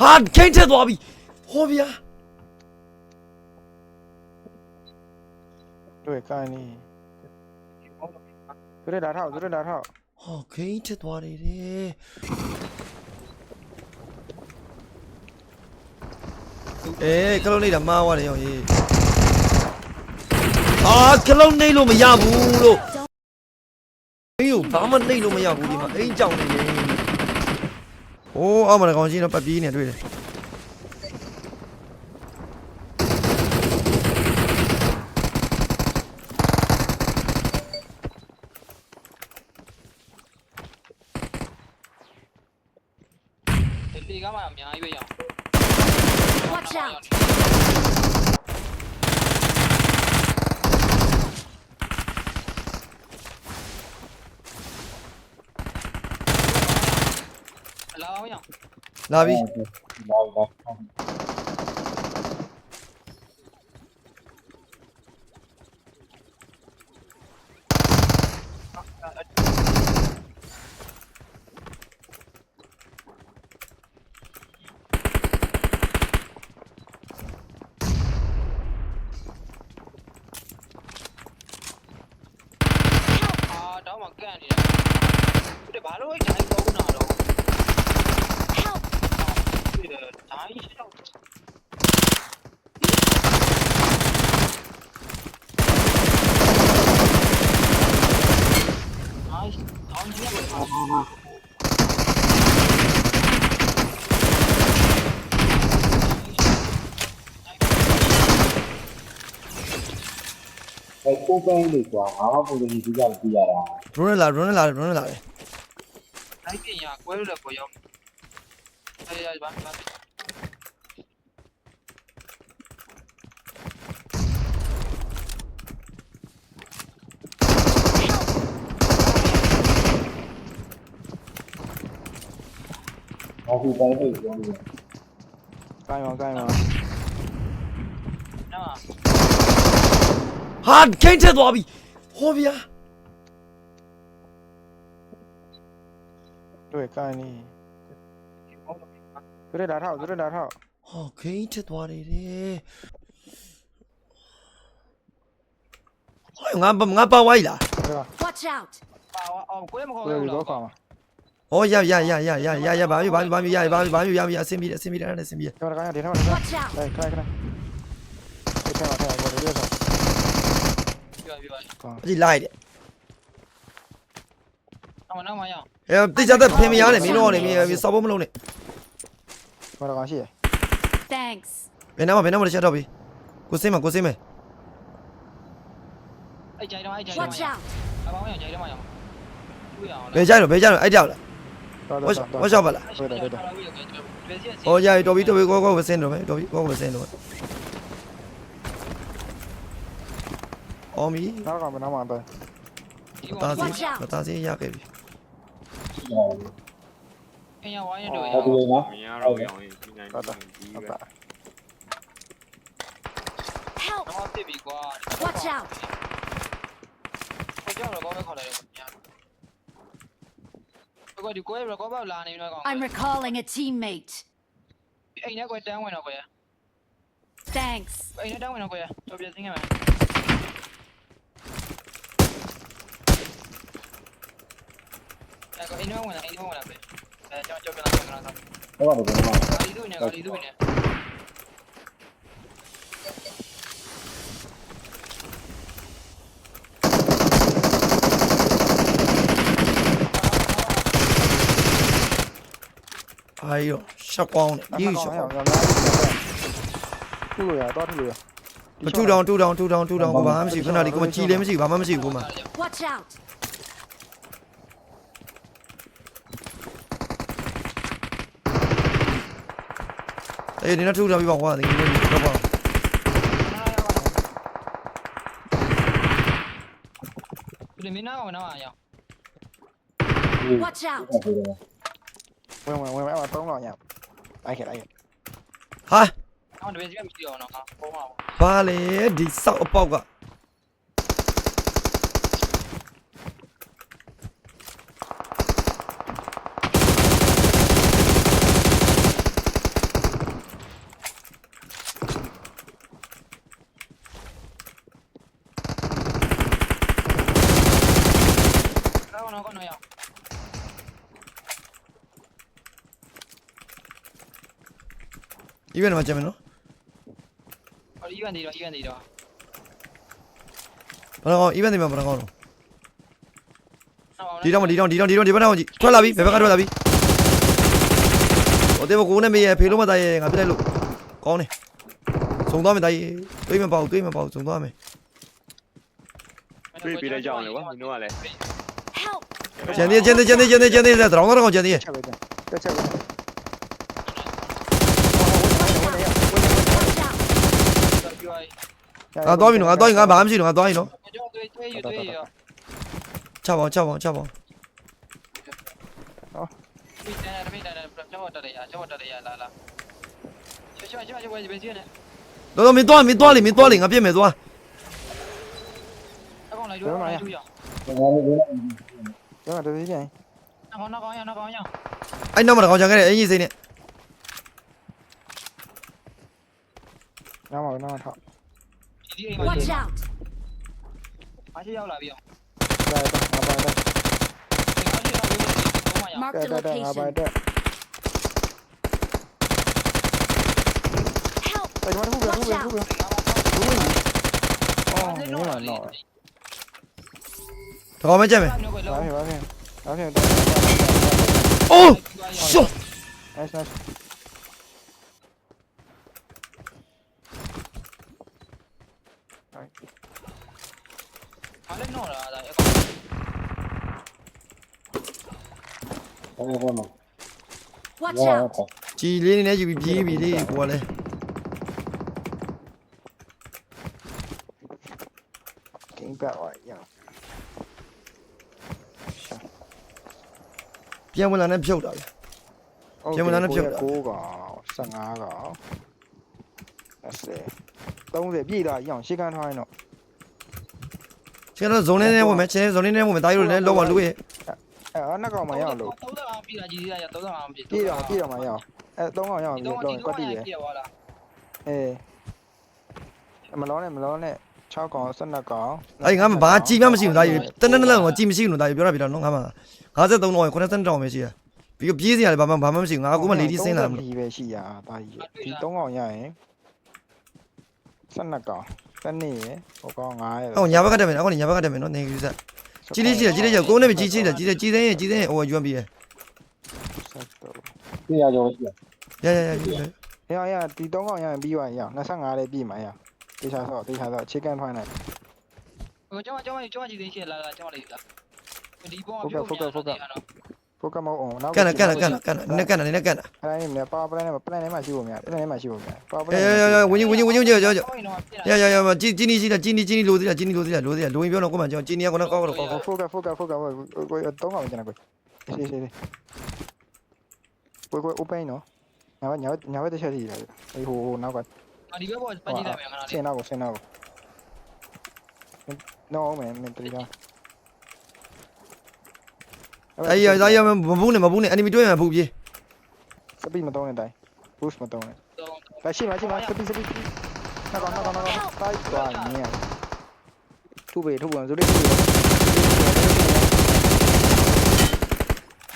ဟာခိတ်ထက်သွားပြီဟောဗျာတွေ့ကိုင်းနေသူတို့ဓာတ်ထောက်သူတို့ဓာတ်ထောက်ဟာခိတ်ထက်သွားတယ်တဲ့အေးကလုံးနေတာမှားသွားတယ်ရောင်ကြီးအာကလုံးနေလို့မရဘူးလို့အေးကိုဘာမှနေလို့မရဘူးဒီမှာအိမ်ကြောင်နေတယ် โอ้အောက်မှာကောင်ကြီးတော့ပတ်ပြေးနေတွေ့တယ်ဒီကမှအများကြီးပဲရအောင် Watch out! 라와 그냥 나비 어, 네. 아 너무 깨야 돼 근데 바로 이렇게 안 나오구나 너 打一下，打打你两个打什么啊？哎，不看的了，啊，不给你踢了，踢了！人，哎呀，完了完了！保护装备，兄！干一毛，干一！啊！干起来了！我比，啊！对，干念！ သွားပြီဟောဗျာတွေ့ကိုင်းနေသူတို့ဓာတ်ထောက်သူတို့ဓာတ်ထောက်ဟာခိတ်ထက်သွားတယ်တဲ့ဟောငါငါပါဝိုင်းလားဟုတ်က Watch out! ပါအောင်ကွဲမခေါ်ကိုယ်ဘူးပြီးလားတော့ခေါ်မှာ။အော်ရရရရရရရဘာမျိုးဘာမျိုးဘာမျိုးရဘာမျိုးဘာမျိုးရရအဆင်ပြေတယ်အဆင်ပြေတယ်အဲ့ဒါအဆင်ပြေတယ်ကျွန်တော်ကိုင်းဒီထောက်နေတယ် Watch out! အဲခဏခဏဒီထဲမှာထဲကိုယ်ပြီးတော့ပြောပြပါ။အကြည့်လိုက်တယ်အောင်နောက်မှရအောင်။အဲတိကျတဲ့ဖင်မရနဲ့မင်းတို့ကနေမင်းစော်ဖို့ မလုပ်နဲ့မတော်ကောင်းရှိရ Thanks. ။ဘယ်နာမဘယ်နာမချက်တော့ပြီ။ကိုစင်းမကိုစင်းမအဲ့ကြိုင်တော့အဲ့ကြိုင်တော့ Watch out! အပေါင်းရကြိုင်တော့မရအောင်တွေ့အောင်ဘယ်ကြိုက်တော့ဘယ်ကြိုက်တော့အဲ့ကြောက်လားတော်။ဝတော်တ်တော်ဝတ်ရှော့ပါလားဟုတ်တယ်ဟုတ်တယ်ဘယ်စီ။အော်ရရတော်ပြီတော်ပြီကိုကိုကိုစင်းတော့မယ်တော်ပြီကိုကိုစင်းတော့အော်မီနောက်ကောင်မနောက်မှတော့ဒီတာကောင်စီမတာစီရခဲ့ပြီ 영화에 어, 아, 그래요? 미아로 rồi, 그냥 맞아. 맞다. Help! 영화 TV과 Watch out! 거기로 가면 걸어요 그냥. 그거 đi quay rồi có bao là này rồi còn I'm recalling a teammate. anh đã quay trang ngoài nào vậy Thanks. anh đã trang ngoài nào vậy tôi biết thế nghe mà anh có anh đâu ngoài này anh đâu ngoài này Guarda, guarda. Galidune, galidune. 아이요 샷광 이셔 Thu lùi à, to thu lùi à? Chú đồng chú đồng chú đồng chú đồng của bà không chỉ phần nào đi của bà chi lên mới chỉ bà mới chỉ của mà. Watch out. အေးဒီနေ့ထူတောင်ပြပါကွာဒီနေ့တော့ပါဒီမင်းနာကောင်တော့အောင် Watch out! ဝင်ဝင်ဝင်အဲ့တော့တော့ရအိုက်ခဲ့အိုက်ခဲ့ဟာအောင်ဒီဘက်ကြီးမရှိအောင်တော့ပုံမှာဘာလဲဒီစောက်အပေါက်က ဒီဘက်မှာကျန်မယ်နော်ဟောဒီကန်နေတော့ဒီကန်နေတော့ဘာတော့ဤဘက်နေမှာဘာတော့ဒီတော့ဒီတော့ဒီတော့ဒီတော့ဒီဘက်တော့ထွက်လာပြီဘယ်ဘက်ကထွက်လာပြီဟိုတဲ့ကိုနဲ့မေးရဖေလို့မသားရငါပြလိုက်လို့ကောင်းတယ်စုံသွားမယ်တာကြီးတွေးမပေါတွေးမပေါစုံသွားမယ်တွေ့ပြီးတဲ့ကြောင်လေကွာမင်းတို့ကလည်း Help! ကျန်သေးကျန်သေးကျန်သေးကျန်သေးကျန်သေးတောင်းတော့ကျန်သေးချက်ပဲချက်တက်ချက်ပဲ Watch out! ငါသွားပြီနော်ငါသွားရင်ငါဘာမှမရှိတော့ငါသွားရင်နော်ကျွန်တော်တွေးတွေးယူတွေးရချပါချပါချပါဒီတန်းတမိတ်တန်းကျွန်တော်တက်ရကျွန်တော်တက်ရလာလာချွတ်ချွတ်ချွတ်ချွတ်ပဲစီးနေတော့တော့မင်းသွားမင်းသွားလေမင်းသွားလေငါပြည့်မယ်သွားအကောင်လိုက်တော့လိုက်ကြည့်ရကျွန်တော်တပည့်ပြန်အောင်နောက်ကောင်ရနောက်ကောင်ရအဲ့နောက်မှာကောင်ချန်ခဲ့တဲ့အင်ကြီးစိမ့်နဲ့နောက်မှနောက်မှထောက် Watch out! Mark the location. Help! ไปมาทุกเรือทุกเรือทุกเรือ อ๋อหัวหน่อย Oh! Nice nice. အားလည်းတော့လာတာအ ဟောဟောနော် Watch ဟော out! ဟော ကြည်လေးနေနဲ့ယူပြီးပြေးပြီလေကိုကလည်း ကင်းပတ်သွားရအောင် ပြန်ဝင်လာနဲ့ဖြုတ်တာဗျ 9ကောင်15ကောင်30 30ပြည့်လာရအောင်ရှေ့ကန်းထားရင်တော့ကျွန်တော်ဇုံနေနဲ့ဝင်မယ်ချင်းဇုံနေနဲ့ဝင်မယ်တာကြီးတို့လည်းလောပါလူရဲ့အဲနှစ်ကောင်မှရအောင်လို့30အောင်ပြီလားကြီးကြီးရ30အောင်ပြီပြည့်တော့ပြည့်တော့မှရအောင်အဲ3ကောင်ရအောင်ပြီးတော့ကွက်တည်ရပြည့်သွားလားအေးမလောနဲ့မလောနဲ့6ကောင်12ကောင်အဲ့ငါမှဘာကြည်မှမရှိဘူးတာကြီးတနေ့နေ့လောက်ကြည်မရှိဘူးတာကြီးပြောရပြီလားနော်ငါမှ53တော့90တောင်ပဲရှိရပြီးပြေးစရာလည်းဘာမှဘာမှမရှိဘူးငါကကိုမလေဒီစင်းလာမလို့ဒီပဲရှိရတာကြီးဒီ3ကောင်ရရင် 12ကောင်တနေ့ရဟိုကောင်9ရဟောညာဘက်ကတက်မယ်အခုညာဘက်ကတက်မယ်နော်နေယူဆက်ကြီးလေးရှိတယ်ကြီးလေးရှိကိုနဲ့ကြီးကြီးတယ်ကြီးတယ်ကြီးစင်းရဲ့ကြီးစင်းရဲ့ဟိုယူပြီးရပြရကြောရှိရရရရရရဒီ3ကောင်ရရင်ပြီးသွားရအောင်25လေးပြည့်မှာရတေချာဆော့တေချာဆော့ချစ်ကန်ဖိုင်လိုက်ဟိုကျွန်မကျွန်မကျွန်မကြီးသိရှိလာလာကျွန်မလေးလာဒီပေါ်ဖိုကတ် မောက်အောင်နောက်ကကန်ကန်ကန်ကန်နဲ့ကန်နဲ့ကန်အဲ့ဒါနဲ့ပါပလန်နဲ့ပလန်နဲ့မှရှိဖို့မရပလန်နဲ့မှရှိဖို့မရပါပလရန်ရရဝင်ဝင်ဝင်ဝင်ကြောကြောရရရကြီးကြီးနီးရှိတာကြီးနီးကြီးနီးလိုသေးတာကြီးနီးလိုသေးတာလိုသေးတာလိုရင်ပြောတော့ကိုမှကျွန်တော်ကြီးနီးကတော့ကောက်တော့ကောက်ဖိုကတ်ဖိုကတ်ဖိုကတ်ကိုတော့ကောင်ကျန်ကိုရှိရှိရှိကိုကို open နော်ညာညာညာဘက်တစ်ချက်ရှိတယ်ဟိုနောက်ကဒီဘက်ပေါ်ပတ်ကြည့်လိုက်မယ်ငါဆင်းနောက်ကိုဆင်းနောက်ကို no man မ င်းတရီက အဲ့ရရရမဘူးနဲ့မဘူးနဲ့ enemy တွေ့မှာဘူးပြေး စပီမတော့နဲ့တိုင်း boost မတော့နဲ့ တော့ ဒါရှိမှရှိမှစပီစပီနောက်ကောင်နောက်ကောင်နောက်ကောင်တိုက်သွားနေရထုပေထုပုံဆိုတဲ့ထုပေ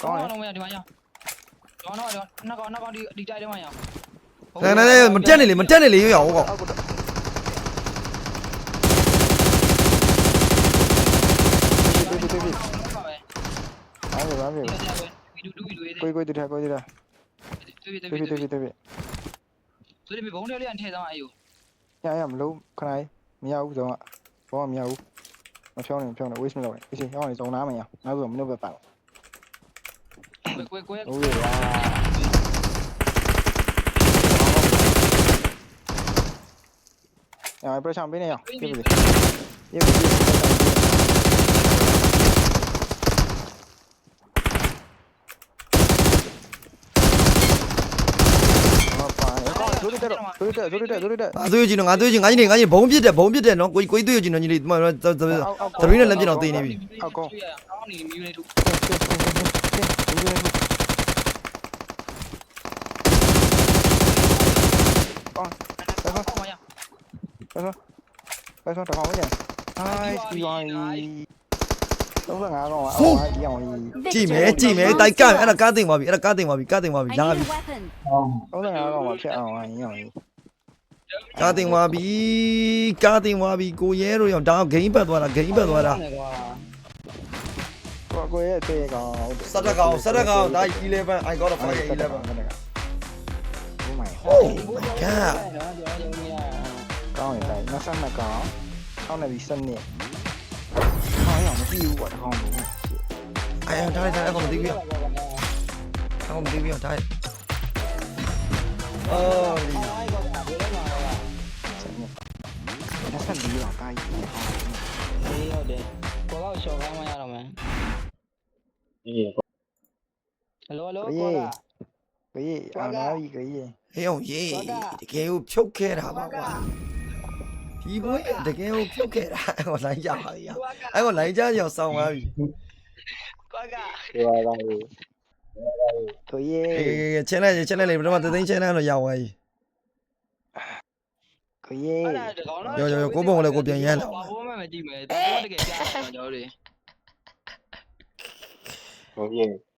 ကောင်းတယ် တော့မရဒီမှာရတော့တော့နောက်ကောင်နောက်ကောင်ဒီဒီတိုက်ထဲမှာရ နဲနဲမတက်နေလေမတက်နေလေရရအောင်ကော quay quay đi ra quay đi ra, quay quay വരുവാ പോയി quay തിരിയാ പോയി quay quay quay quay, tôi đi bị bốn đứa đi ăn thế sao ai yêu nhà em lâu cái này miao rồi ạ có miao mà cho này cho này waste rồi cái gì cho này giống nám mày nhỉ nó vừa mới nó vừa bảo quay quay, ui à rồi bây giờ bên này nhỉ tiếp đi tiếp đi ကောဒိုရတဲ့ဒိုရတဲ့ဒိုရတဲ့ဒိုရတဲ့ ငါသွေးချင်တော့ငါသွေးချင်ငါကြီးနေငါကြီးဘုံပြစ်တယ်ဘုံပြစ်တယ်နော်ကိုကိုသွေးချင်တော့ညီလေးဒီမှာသပင်းနဲ့လက်ပြတော့တင်းနေပြီ အောင်းနေမြူနေတူ ကောင်း အောင်းမရ ဘယ်ဆိုတကောင်ဝဲကြ nice ပြီးသွားပြီ 35ကောင်အောက်အရောင်ကြီးကြည့်မယ်ကြည့်မယ်တိုက်ကအဲ့ဒါကားတင်သွားပြီအဲ့ဒါကားတင်သွားပြီကားတင်သွားပြီ I လာ need ပြီ a weapon. 35ကောင်မှာဖြစ်အောင်အရောင်ကြီးကားတင်သွားပြီကားတင်သွားပြီကိုရဲတို့ရောက်ဒါဂိမ်းပတ်သွားတာဂိမ်းပတ်သွားတာကိုကိုရဲ့တဲ့ကောင်စက်တကောင်စက်တကောင်ဒါ11 I got a fire 11 Oh my Oh my god ကောင်းတယ်22ကောင်ဆောင်းနေပြီစနစ် view bọn họ đúng không? Ai em trai sao em còn TV không? Em còn TV không trai? Ôi. Nó sẽ đi vào tay. Đi rồi đi. Cô bao giờ vào mà rồi mà. Gì? Hello, hello. cô à? Cái gì? Ông nói gì cái gì? Hiểu ờ, gì? Kêu chốt kia đó bà. ဒီဘွဲတကယ်ကိုဖြုတ်ခဲ့တာအဲ့ကိုလိုက်ကြပါပြီအဲ့ကိုလိုက်ကြရောဆောင်းသွားပြီကိုကပြောရတာလေကိုကြီးအေးချင်းလိုက်ချင်းလိုက်လေဘယ်တော့မှသသိန်းချင်းလိုက်တော့ရောက်သွားပြီကိုကြီးအဲ့ဒါတကောင်တော့ရောရောရောကိုပုံကလည်းကိုပြန်ရမ်းလာဘာဘိုးမှမကြည့်မယ်တကယ်တကယ်ကြားတယ်ကျွန်တော်တို့တွေဟုတ်ရဲ့